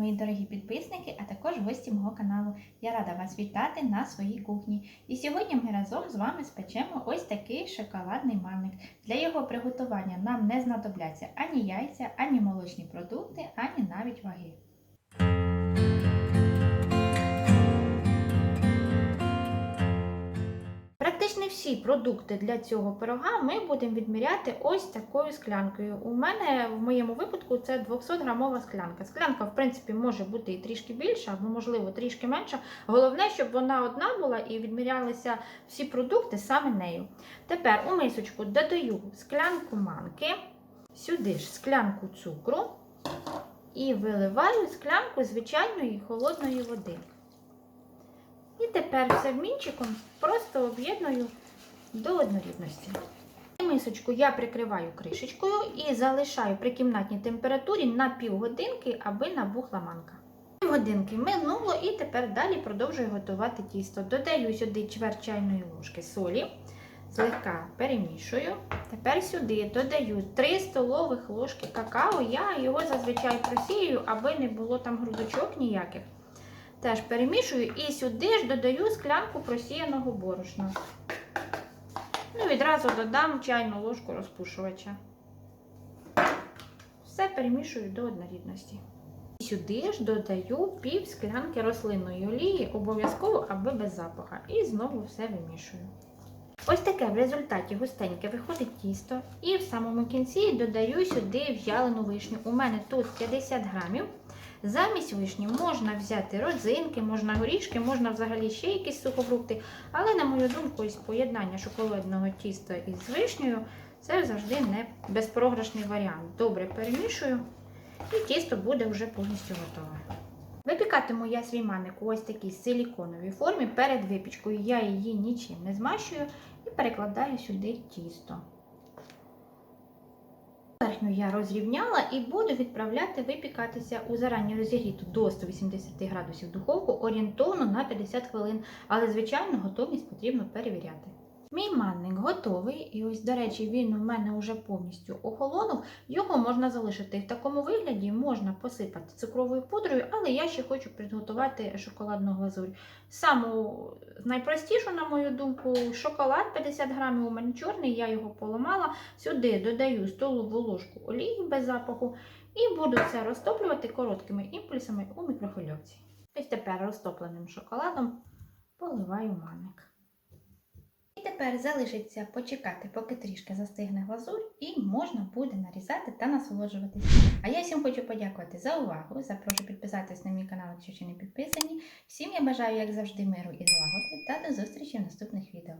мої дорогі підписники, а також гості мого каналу. Я рада вас вітати на своїй кухні. І сьогодні ми разом з вами спечемо ось такий шоколадний манник. Для його приготування нам не знадобляться ані яйця, ані молочні продукти, ані навіть ваги. Всі продукти для цього пирога ми будемо відміряти ось такою склянкою. У мене в моєму випадку це 200 грамова склянка. Склянка, в принципі, може бути і трішки більша, або, можливо, трішки менша. Головне, щоб вона одна була і відмірялися всі продукти саме нею. Тепер у мисочку додаю склянку манки, сюди ж склянку цукру і виливаю склянку звичайної холодної води. І тепер все вмінчиком просто об'єдную до однорідності. Мисочку я прикриваю кришечкою і залишаю при кімнатній температурі на півгодинки, аби набухла манка. Півгодинки минуло і тепер далі продовжую готувати тісто. Додаю сюди чверть чайної ложки солі, злегка перемішую. Тепер сюди додаю 3 столових ложки какао. Я його зазвичай просію, аби не було там грудочок ніяких. Теж перемішую і сюди ж додаю склянку просіяного борошна. Ну, відразу додам чайну ложку розпушувача. Все перемішую до однорідності. І сюди ж додаю пів склянки рослинної олії, обов'язково, аби без запаха. І знову все вимішую. Ось таке в результаті густеньке виходить тісто. І в самому кінці додаю сюди в'ялену вишню. У мене тут 50 грамів. Замість вишні можна взяти родзинки, можна горішки, можна взагалі ще якісь сухофрукти. Але, на мою думку, із поєднання шоколадного тіста із вишнею це завжди не безпрограшний варіант. Добре перемішую, і тісто буде вже повністю готове. Випікатиму я свій маник у ось такій силіконовій формі. Перед випічкою я її нічим не змащую і перекладаю сюди тісто. Верхню я розрівняла і буду відправляти випікатися у зарані розігріту до 180 градусів духовку орієнтовно на 50 хвилин, але, звичайно, готовність потрібно перевіряти. Мій манник готовий, і ось, до речі, він у мене вже повністю охолонув. Його можна залишити в такому вигляді, можна посипати цукровою пудрою, але я ще хочу підготувати шоколадну глазурь. Саму найпростішу, на мою думку, шоколад 50 грамів у мене чорний, я його поламала. Сюди додаю столову ложку олії без запаху і буду це розтоплювати короткими імпульсами у мікрохвильовці. Ось тепер розтопленим шоколадом поливаю манник. Тепер залишиться почекати, поки трішки застигне глазур, і можна буде нарізати та насолоджуватись. А я всім хочу подякувати за увагу. Запрошую підписатись на мій канал, якщо ще не підписані. Всім я бажаю, як завжди, миру і злагоди та до зустрічі в наступних відео.